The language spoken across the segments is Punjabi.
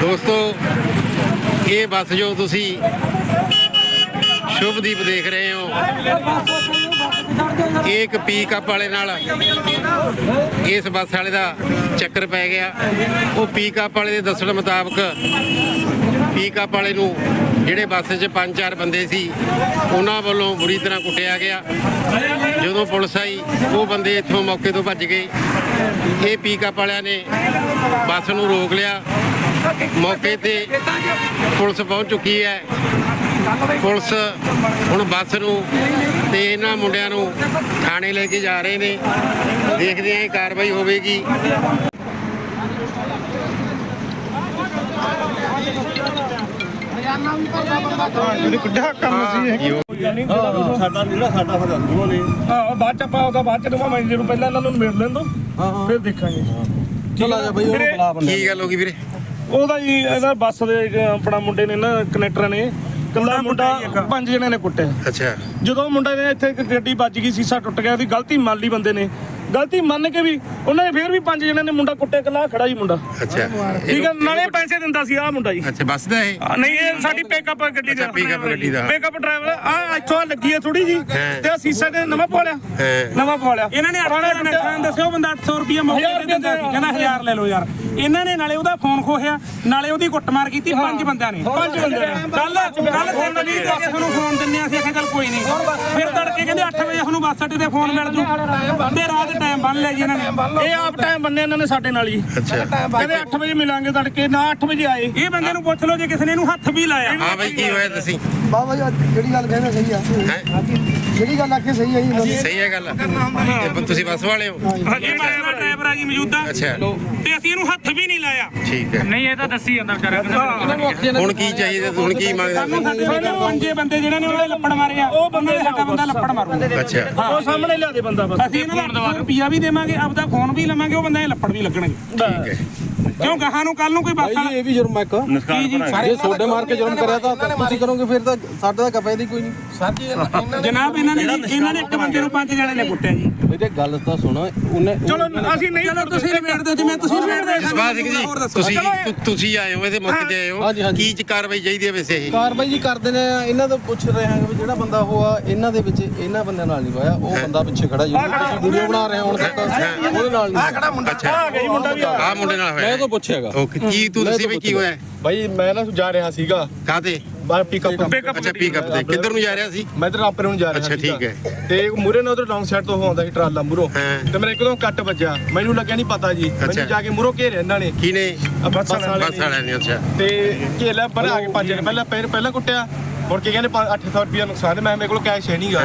ਦੋਸਤੋ, ਇਹ ਬੱਸ ਜੋ ਤੁਸੀਂ ਸ਼ੁਭਦੀਪ ਦੇਖ ਰਹੇ ਹੋ, ਇਹ ਇੱਕ ਪੀਕਅਪ ਵਾਲੇ ਨਾਲ ਇਸ ਬੱਸ ਵਾਲੇ ਦਾ ਚੱਕਰ ਪੈ ਗਿਆ। ਉਹ ਪੀਕਅਪ ਵਾਲੇ ਦੇ ਦੱਸਣ ਮੁਤਾਬਕ ਪੀਕਅਪ ਵਾਲੇ ਨੂੰ ਜਿਹੜੇ ਬੱਸ 'ਚ ਪੰਜ ਚਾਰ ਬੰਦੇ ਸੀ, ਉਹਨਾਂ ਵੱਲੋਂ ਬੁਰੀ ਤਰ੍ਹਾਂ ਕੁੱਟਿਆ ਗਿਆ। ਜਦੋਂ ਪੁਲਿਸ ਆਈ, ਉਹ ਬੰਦੇ ਇੱਥੋਂ ਮੌਕੇ ਤੋਂ ਭੱਜ ਗਏ। ਇਹ ਪੀਕਅਪ ਵਾਲਿਆਂ ਨੇ ਬੱਸ ਨੂੰ ਰੋਕ ਲਿਆ। ਮੌਕੇ ਤੇ ਪੁਲਿਸ ਪਹੁੰਚ ਚੁੱਕੀ ਹੈ। ਪੁਲਿਸ ਹੁਣ ਬੱਸ ਨੂੰ ਤੇ ਇਹਨਾਂ ਮੁੰਡਿਆਂ ਨੂੰ ਥਾਣੇ ਲੈ ਕੇ ਜਾ ਰਹੇ ਨੇ। ਦੇਖਦੇ ਆਂ ਇਹ ਕਾਰਵਾਈ ਹੋਵੇਗੀ। ਜਿਹੜੀ ਕਿੱਡਾ ਕੰਮ ਸੀ ਇਹ ਸਾਡਾ ਜਿਹੜਾ ਸਾਡਾ ਫਿਰ ਦੱਸੋ ਨੇ। ਹਾਂ ਬਾਅਦ ਚ ਆਪਾਂ ਉਹਦਾ ਬਾਅਦ ਚ ਦਵਾਂ ਮੈਂ ਜਿਹਨੂੰ ਪਹਿਲਾਂ ਇਹਨਾਂ ਨੂੰ ਮੇੜ ਲੈਣ ਦੋ ਫਿਰ ਦੇਖਾਂਗੇ। ਚਲ ਆ ਜਾ ਬਈ ਉਹਨੂੰ ਬੁਲਾ ਬੰਦੇ ਕੀ ਗੱਲ ਹੋ ਗਈ ਵੀਰੇ? ਉਹਦਾ ਜੀ ਇਹਦਾ ਬੱਸ ਦੇ ਇੱਕ ਆਪਣਾ ਮੁੰਡੇ ਨੇ ਨਾ ਕਨੈਕਟਰ ਨੇ। ਕੱਲਾ ਮੁੰਡਾ ਪੰਜ ਜਣੇ ਨੇ ਕੁੱਟਿਆ। ਅੱਛਾ। ਜਦੋਂ ਮੁੰਡੇ ਨੇ ਇੱਥੇ ਇੱਕ ਗੱਡੀ ਵੱਜ ਗਈ ਸੀਸਾ ਟੁੱਟ ਗਿਆ ਉਹਦੀ ਗਲਤੀ ਮੰਨ ਲਈ ਬੰਦੇ ਨੇ। ਗਲਤੀ ਮੰਨ ਕੇ ਵੀ ਉਹਨਾਂ ਨੇ ਫੇਰ ਵੀ ਪੰਜ ਜਣੇ ਨੇ ਮੁੰਡਾ ਕੁੱਟਿਆ ਕੱਲਾ ਖੜਾ ਹੀ ਮੁੰਡਾ। ਅੱਛਾ। ਠੀਕ ਹੈ ਨਾਲੇ ਪੈਸੇ ਦਿੰਦਾ ਸੀ ਆਹ ਮੁੰਡਾ ਜੀ। ਅੱਛਾ ਬੱਸ ਦਾ ਇਹ? ਨਹੀਂ ਇਹ ਸਾਡੀ ਪਿਕਅਪ ਗੱਡੀ ਦਾ। pickup ਗੱਡੀ ਦਾ। ਪਿਕਅਪ ਡਰਾਈਵਰ ਆ ਇੱਥੋਂ ਲੱਗੀ ਹੈ ਥੋੜੀ ਜੀ ਹਾਂ। ਤੇ ਆ ਸੀਸਾ ਤੇ ਨਵਾਂ ਪਵਾ ਲਿਆ। ਹਾਂ। ਨਵਾਂ ਪਵਾ ਲਿਆ। ਇਹਨਾਂ ਨੇ ਪੁਰਾਣਾ ਆਪਣੇ ਨਖਾਂ ਦੱਸਿਆ ਉਹ ਬੰਦਾ 800 ਰੁਪਏ ਮੌਕੇ ਹਜ਼ਾਰ ਤੇ ਦਿੰਦਾ ਸੀ। ਕਹਿੰਦਾ 1000 ਲੈ ਲਓ ਯਾਰ। ਇਹਨਾਂ ਨੇ ਨਾਲੇ ਉਹਦਾ ਫੋਨ ਖੋਹਿਆ ਨਾਲੇ ਉਹਦੀ ਕੁੱਟਮਾਰ ਕੀਤੀ ਪੰਜ ਬੰਦਿਆਂ ਨੇ। ਪੰਜ ਬੰਦਿਆਂ ਨੇ। ਕੱਲ ਕੱਲ ਤਿੰਨ ਵਜੇ ਤੇ ਤੁਹਾਨੂੰ ਫੋਨ ਦਿੰਨੇ ਆ ਅਸੀਂ ਆਖਿਆ ਚੱਲ ਕੋਈ ਨਹੀਂ। ਫਿਰ ਤੜਕੇ ਕਹਿੰਦੇ 8 ਵਜੇ ਤੁਹਾਨੂੰ ਬੱਸ ਅੱਡੇ ਤੇ ਫੋਨ ਮਿਲ ਜੂ। ਤੇ ਰਾਤ ਟਾਈਮ ਬੰਨ ਲਿਆ ਜੀ ਇਹਨਾਂ ਨੇ। ਇਹ ਆਪ ਟਾਈਮ ਬੰਨੇ ਇਹਨਾਂ ਨੇ ਸਾਡੇ ਨਾਲ ਹੀ। ਅੱਛਾ। ਕਹਿੰਦੇ 8 ਵਜੇ ਮਿਲਾਂਗੇ ਤੜਕੇ ਨਾ 8 ਵਜੇ ਆਏ। ਇਹ ਬੰਦੇ ਨੂੰ ਪੁੱਛ ਲਓ ਜੇ ਕਿਸੇ ਨੇ ਇਹਨੂੰ ਹੱਥ ਵੀ ਲਾਇਆ। ਹਾਂ ਬਈ ਕੀ ਹੋਇਆ ਤੁਸੀਂ? ਬਾਬਾ ਜੀ ਜਿਹੜੀ ਗੱਲ ਕਹਿੰਦੇ ਸਹੀ ਆ। ਹੈਂ? ਜਿਹੜੀ ਗੱਲ ਆਖੇ ਸਹੀ ਆ ਜੀ। ਦੀ। ਸਹੀ ਹੈ ਗੱਲ? ਤੁਸੀਂ ਬੱਸ ਵਾਲੇ ਹੋ? ਬੱਸ ਦਾ ਡਰਾਈਵਰ ਆ ਜੀ ਮੌਜੂਦਾ। ਅੱਛਾ। ਤੇ ਅਸੀਂ ਇਹਨੂੰ ਹੱਥ ਵੀ ਨਹੀਂ ਲਾਇਆ। ਠੀਕ ਹੈ। ਨਹੀਂ ਇਹ ਤਾਂ ਦੱਸੀ ਜਾਂਦਾ ਵਿਚਾਰਾ ਹੁਣ ਕੀ ਚਾਹੀਦਾ ਹੁਣ ਕੀ ਮੰਗਦਾ? ਸਾਨੂੰ ਸਾਡੇ ਸਾਡੇ ਪੰਜੇ ਬੰਦੇ ਜਿਹੜੇ ਨੇ ਉਹਦੇ ਲੱਪੜ ਮਾਰੇ ਆ ਉਹ ਬੰਦੇ ਸਾਡਾ ਬੰਦਾ ਲੱਪੜ ਮਾਰੂ। ਅੱਛਾ। ਉਹ ਸਾਹਮਣੇ ਲਿਆ ਦੇ ਬੰਦਾ ਬਸ। ਅਸੀਂ ਇਹਨਾਂ ਦਾ ਰੁਪਿਆ ਵੀ ਦੇਵਾਂਗੇ ਆਪਦਾ ਫੋਨ ਵੀ ਲਵਾਂਗੇ ਉਹ ਬੰਦੇ ਦੇ ਲੱਪੜ ਵੀ ਲੱਗਣਗੇ। ਠੀਕ ਹੈ। ਕਿਉਂ ਗਾਹਾਂ ਨੂੰ ਕੱਲ ਨੂੰ ਕੋਈ ਵਾਲਾ ਇਹ ਵੀ ਜੁਰਮ ਹੈ ਇੱਕ। ਜੇ ਛੋਡੇ ਮਾਰ ਕੇ ਜੁਰਮ ਕਰਿਆ ਤਾਂ ਤੁਸੀਂ ਕਰੋਗੇ ਫਿਰ ਤਾਂ ਸਾਡਾ ਤਾਂ ਕਪੈ ਦੀ ਕੋਈ ਨਹੀਂ। ਜਨਾਬ ਇਹਨਾਂ ਨੇ ਜੀ- ਇਹਨਾਂ ਨੇ ਇੱਕ ਬੰਦੇ ਨੂੰ ਪੰਜ ਜਣੇ ਨੇ ਕੁੱਟਿਆ ਜੀ। ਇਹਦੇ ਗੱਲ ਤਾਂ ਸੁਣ ਉਹਨੇ ਚਲੋ ਅਸੀਂ ਨਹੀਂ ਚਲੋ ਤੁਸੀਂ ਨਿਬੇੜ ਦਿਓ ਜਿਵੇਂ ਤੁਸੀਂ ਨਿਬੇੜਦੇ ਜਸਪਾਲ ਸਿੰਘ ਜੀ ਤੁਸੀਂ ਤੁ- ਤੁਸੀਂ ਆਏ ਹੋ ਇਹਦੇ ਮੌਕੇ ਤੇ ਆਏ ਹਾਂਜੀ, ਹੋ। ਹਾਂਜੀ। ਕੀ ਚ ਕਾਰਵਾਈ ਚਾਹੀਦੀ ਹੈ ਵੈਸੇ ਇਹ? ਕਾਰਵਾਈ ਜੀ ਕਰਦੇ ਨੇ ਇਹਨਾਂ ਤੋਂ ਪੁੱਛ ਰਹੇ ਹਾਂ ਵੀ ਜਿਹੜਾ ਬੰਦਾ ਉਹ ਆ ਇਹਨਾਂ ਦੇ ਵਿੱਚ ਇਹਨਾਂ ਬੰਦਿਆਂ ਨਾਲ ਨਹੀਂ ਹੋਇਆ ਉਹ ਬੰਦਾ ਪਿੱਛੇ ਖੜਾ ਜਿਹਨੂੰ ਤੁਸੀਂ ਵੀਡੀਓ ਬਣਾ ਰਹੇ ਹੋ ਹੁਣ ਤੱਕ ਉਹਦੇ ਨਾਲ ਨਹੀਂ। ਅੱਛਾ। ਆ ਗਈ ਮੁੰਡਾ ਵੀ ਆ। ਆ ਮੁੰਡੇ ਨਾਲ ਮੈਂ ਹੋਇਆ ਤਾਂ ਪੁੱਛਿਆਗਾ ਓਕੇ ਕੀ ਤੂੰ ਦੱਸੀ ਵੀ ਕੀ ਹੋਇਆ? ਭਾਈ ਮੈਂ ਨਾ ਜਾ ਰਿਹਾ ਸੀਗਾ। ਕਾਤੇ ਬਾਹਰ ਪਿਕਅਪ ਅੱਛਾ ਪੀਕਅਪ ਤੇ ਕਿੱਧਰ ਨੂੰ ਜਾ ਰਿਹਾ ਸੀ? ਮੈਂ ਤਾਂ ਆਪਰੇ ਨੂੰ ਜਾ ਰਿਹਾ ਅੱਛਾ, ਸੀਗਾ। ਠੀਕ ਤੇ ਮੂਰੇ ਨਾਲ ਉਧਰ ਲੌਂਗ ਸਾਈਡ ਤੋਂ ਆਉਂਦਾ ਸੀ ਟਰਾਲਾ ਮੂਰੋ ਹਾਂ। ਤੇ ਮੇਰੇ ਇੱਕਦਮ ਕੱਟ ਵੱਜਿਆ। ਮੈਨੂੰ ਲੱਗਿਆ ਨਹੀਂ ਪਤਾ ਜੀ। ਅੱਛਾ। ਮੈਨੂੰ ਜਾ ਕੇ ਮੂਰੋ ਘੇਰਿਆ ਇਹਨਾਂ ਨੇ। ਕਿਨੇ ਆ ਬੱਸ ਵਾਲੇ ਬੱਸ ਨੇ। ਵਾਲਿਆਂ ਨੇ ਅੱਛਾ। ਤੇ ਘੇਲਾ ਪਰ ਆ ਕੇ ਪੰਜ ਨੇ ਪਹਿਲਾਂ ਪਹਿਲਾਂ ਪਹਿਲਾਂ ਕੁੱਟਿਆ। ਮੁੜ ਕੇ ਕਹਿੰਦੇ 800 ਰੁਪਏ ਨੁਕਸਾਨ ਹੈ। ਮੈਂ ਮੇਰੇ ਕੋਲ ਕੈਸ਼ ਹੈ ਨਹੀਂਗਾ।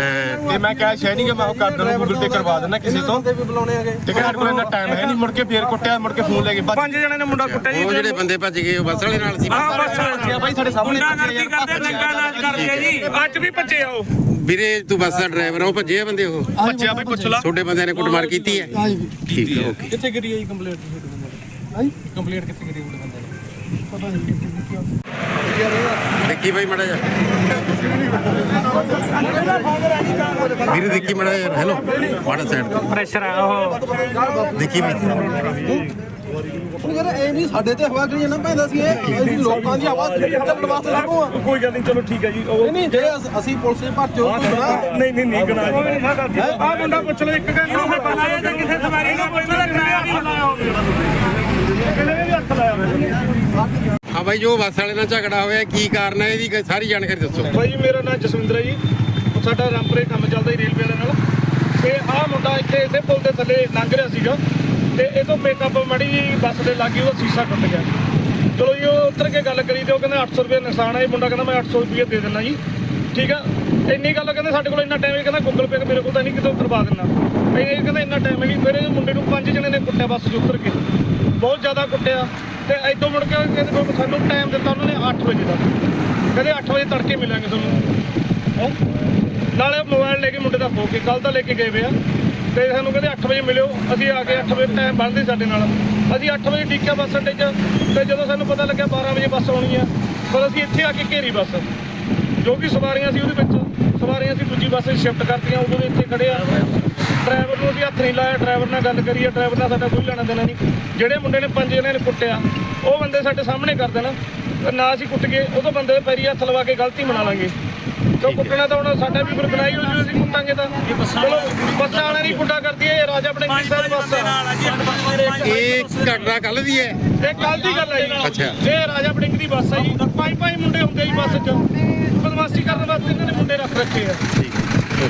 ਤੇ ਮੈਂ ਕੈਸ਼ ਹੈ ਨਹੀਂਗਾ ਮੈਂ ਉਹ ਕਰ ਦਿੰਦਾ ਗੂਗਲ ਪੇ ਕਰਵਾ ਦਿੰਦਾ ਕਿਸੇ ਤੋਂ। ਬੰਦੇ ਵੀ ਬੁਲਾਉਣੇ ਹੈਗੇ? ਤੇ ਸਾਡੇ ਕੋਲ ਇੰਨਾ ਟਾਈਮ ਹੈ ਨਹੀਂ ਮੁੜ ਕੇ ਫੇਰ ਕੁੱਟਿਆ ਮੁੜ ਕੇ ਫੋਨ ਲੈ ਕੇ ਭੱਜ ਪੰਜ ਜਣੇ ਨੇ ਮੁੰਡਾ ਕੁੱਟਿਆ ਜੀ ਉਹ ਜਿਹੜੇ ਬੰਦੇ ਭੱਜ ਗਏ ਉਹ ਬੱਸ ਵਾਲੇ ਨਾਲ ਸੀ। ਹਾਂ ਬਸ ਗਿਆ ਭਾਈ ਸਾਡੇ ਸਾਹਮਣੇ ਗੁੰਡਾਗਰਦੀ ਕਰਦੇ ਨੰਗਾ ਨਾਚ ਕਰਦੇ ਆ ਜੀ। ਅੱਜ ਵੀ ਭੱਜੇ ਆ ਉਹ। ਵੀਰੇ ਤੂੰ ਬੱਸ ਦਾ ਡਰਾਈਵਰ ਆ ਉਹ ਭੱਜੇ ਆ ਬੰਦੇ ਉਹ? ਬੱਚਿਆ ਭਾਈ ਪੁੱਛ ਲਾ। ਛੋਟੇ ਬੰਦਿਆਂ ਨੇ ਕੁੱਟਮਾਰ ਕੀਤੀ ਹੈ? ਹਾਂ ਜੀ ਠੀਕ ਹੈ ਓਕੇ। ਕਿੱਥੇ ਕਰੀ ਆਈ? ਕੰਪਲੀਟ ਹਾਂਜੀ ਕੰਪਲੀਟ ਕਿੱਥੇ ਕਰੀ ਉਹਦੇ ਬੰਦੇ ਨੇ? ਪਤਾ ਨਹੀਂ ਦੇਖੀ ਬਾਈ ਮੜਾ ਜਾ ਵੀਰੇ ਦੇਖੀ ਮੜਾ ਜਾ ਹੈਲੋ ਮਾੜਾ ਸਾਈਡ ਪ੍ਰੈਸ਼ਰ ਆ ਉਹ ਦੇਖੀ ਵੀ। ਹੁਣ ਯਾਰ ਇਹ ਨਹੀਂ ਸਾਡੇ ਤੇ ਹਵਾ ਕਰੀ ਜਾਂਦਾ ਪੈਂਦਾ ਸੀ ਇਹ ਅਸੀਂ ਲੋਕਾਂ ਦੀ ਆਵਾਜ਼ ਚੱਲਣ ਵਾਸਤੇ ਲੱਗੋ ਆ। ਕੋਈ ਗੱਲ ਨਹੀਂ ਚਲੋ ਠੀਕ ਹੈ ਜੀ ਉਹ ਨਹੀਂ ਨਹੀਂ ਜਿਹੜੇ ਅਸ- ਅਸੀਂ ਪੁਲਿਸ ਦੇ ਭਰਤੀ ਹੋ ਕੋਈ ਨਾ। ਨਹੀਂ ਨਹੀਂ ਨਹੀਂ ਗਣਾ ਜੀ। ਆ ਮੁੰਡਾ ਪੁੱਛ ਲਓ ਇੱਕ ਗੱਲ ਇਹਨੂੰ ਹੱਥ ਲਾਇਆ ਜਾਂ ਕਿਸੇ ਸਵਾਰੀ ਨੂੰ? ਕੋਈ ਨਾ ਕਿਰਾਇਆ ਨਹੀਂ ਲਾਇਆ ਕਿਹਨੇ ਵੀ ਹੱਥ ਲਾਇਆ ਮੈਨੂੰ ਹਾਂ ਬਾਈ ਜੋ ਬੱਸ ਵਾਲੇ ਨਾਲ ਝਗੜਾ ਹੋਇਆ ਕੀ ਕਾਰਨ ਹੈ? ਇਹਦੀ ਸਾਰੀ ਜਾਣਕਾਰੀ ਦੱਸੋ। ਭਾਈ ਜੀ ਮੇਰਾ ਨਾਮ ਜਸਵਿੰਦਰ ਹੈ ਜੀ। ਉਹ ਸਾਡਾ ਰਾਮਪੁਰੇ ਕੰਮ ਚੱਲਦਾ ਜੀ ਰੇਲਵੇ ਵਾਲਿਆਂ ਨਾਲ। ਤੇ ਆਹ ਮੁੰਡਾ ਇੱਥੇ ਇਸੇ ਪੁਲ ਦੇ ਥੱਲੇ ਲੰਘ ਰਿਹਾ ਸੀਗਾ। ਤੇ ਇਹ ਤੋਂ ਮੇਕਅਪ ਮੜੀ ਜੀ ਬੱਸ ਦੇ ਲਾਗੇ ਉਹਦਾ ਸੀਸਾ ਟੁੱਟ ਗਿਆ ਚਲੋ ਜੀ, ਉਹ ਉਤਰ ਕੇ ਗੱਲ ਕਰੀ ਤੇ ਉਹ ਕਹਿੰਦਾ 800 ਰੁਪਏ ਨੁਕਸਾਨ ਹੈ ਇਹ ਮੁੰਡਾ ਕਹਿੰਦਾ ਮੈਂ 800 ਰੁਪਏ ਦੇ ਦਿੰਦਾ ਜੀ। ਠੀਕ ਆ? ਇੰਨੀ ਗੱਲ ਕਹਿੰਦੇ ਸਾਡੇ ਕੋਲ ਇੰਨਾ ਟਾਈਮ ਹੈ ਕਹਿੰਦਾ ਗੂਗਲ ਪੇ ਮੇਰੇ ਕੋਲ ਤਾਂ ਨਹੀਂ ਕਿਤੋਂ ਕਰਵਾ ਦਿੰਦਾ। ਇਹ ਇਹ ਕਹਿੰਦਾ ਇੰਨਾ ਟਾਈਮ ਹੈ ਨਹੀਂ ਮੇਰੇ ਮੁੰਡੇ ਨੂੰ ਪੰਜ ਜਣੇ ਨੇ ਕੁੱਟਿਆ ਬੱਸ 'ਚ ਉਤਰ ਕੇ। ਬਹੁਤ ਜ਼ਿਆਦਾ ਕੁੱਟਿਆ। ਤੇ ਐਦੋਂ ਮੁੜ ਕੇ ਕਹਿੰਦੇ ਵੀ ਸਾਨੂੰ ਟਾਈਮ ਦਿੱਤਾ ਉਹਨਾਂ ਨੇ 8 ਵਜੇ ਦਾ ਕਹਿੰਦੇ 8 ਵਜੇ ਤੜਕੇ ਮਿਲਾਂਗੇ ਤੁਹਾਨੂੰ। ਹੈਂ? ਨਾਲੇ ਮੋਬਾਈਲ ਲੈ ਕੇ ਮੁੰਡੇ ਦਾ ਖੋ ਕੇ ਕੱਲ ਤਾਂ ਲੈ ਕੇ ਗਏ ਵੇ ਆ। ਤੇ ਸਾਨੂੰ ਕਹਿੰਦੇ 8 ਵਜੇ ਮਿਲਿਓ, ਅਸੀਂ ਆ ਕੇ 8 ਵਜੇ ਟਾਈਮ ਬਣਦੇ ਸਾਡੇ ਨਾਲ। ਅਸੀਂ 8 ਵਜੇ ਟਿੱਕਿਆ ਬੱਸ ਅੱਡੇ 'ਚ ਤੇ ਜਦੋਂ ਸਾਨੂੰ ਪਤਾ ਲੱਗਿਆ 12 ਵਜੇ ਬੱਸ ਆਉਣੀ ਆ ਪਰ ਅਸੀਂ ਇੱਥੇ ਆ ਕੇ ਘੇਰੀ ਬੱਸ। ਜੋ ਕਿ ਸਵਾਰੀਆਂ ਸੀ ਉਹਦੇ ਵਿੱਚ, ਸਵਾਰੀਆਂ ਅਸੀਂ ਦੂਜੀ ਬੱਸ 'ਚ ਸ਼ਿਫਟ ਕਰਤੀਆਂ, ਉਦੋਂ ਦੇ ਇੱਥੇ ਖੜੇ ਆ। ਡਰਾਈਵਰ ਨੂੰ ਅਸੀਂ ਹੱਥ ਨਹੀਂ ਲਾਇਆ ਡਰਾਈਵਰ ਨਾਲ ਗੱਲ ਕਰੀਏ ਡਰਾਈਵਰ ਨਾਲ ਸਾਡਾ ਕੋਈ ਲੈਣਾ ਦੇਣਾ ਨਹੀਂ। ਜਿਹੜੇ ਮੁੰਡੇ ਨੇ ਪੰਜ ਜਣੇ ਨੇ ਕੁੱਟਿਆ, ਉਹ ਬੰਦੇ ਸਾਡੇ ਸਾਹਮਣੇ ਕਰ ਦੇਣ। ਤੇ ਨਾ ਅਸੀਂ ਕੁੱਟ ਗਏ ਤੋਂ ਬੰਦੇ ਦੇ ਪੈਰੀ ਹੱਥ ਲਵਾ ਕੇ ਗਲਤੀ ਮਨਾ ਲਾਂਗੇ। ਕਿਉਂ ਕੁੱਟਣਾ ਤਾਂ ਹੁਣ ਸਾਡਾ ਵੀ ਫਿਰ ਬਣਾਈ ਹੋ ਜੂ ਅਸੀਂ ਕੁੱਟਾਂਗੇ ਤਾਂ। ਚਲੋ ਬੱਸਾਂ ਵਾਲਿਆਂ ਦੀ ਗੁੱਡਾ ਕਰਦੀ ਹੈ ਇਹ ਰਾਜਾ ਆਪਣੇ ਬੱਸ ਜੀ ਬੰਦੇ ਦੇ ਇੱਕ ਇਹ ਘਟਨਾ ਕੱਲ ਦੀ ਹੈ। ਇਹ ਕੱਲ ਦੀ ਗੱਲ ਹੈ ਜੀ। ਅੱਛਾ। ਇਹ ਰਾਜਾ ਬੜਿੰਗ ਦੀ ਬੱਸ ਹੈ ਜੀ। ਪੰਜ ਪੰਜ ਮੁੰਡੇ ਹੁੰਦੇ ਜੀ ਬੱਸ 'ਚ। ਬਦਮਾਸ਼ੀ ਕਰਨ ਵਾਸਤੇ ਇਹਨਾਂ ਨੇ ਮੁੰਡੇ ਰੱਖ ਰੱਖੇ ਆ। ਠੀਕ। ਹੈ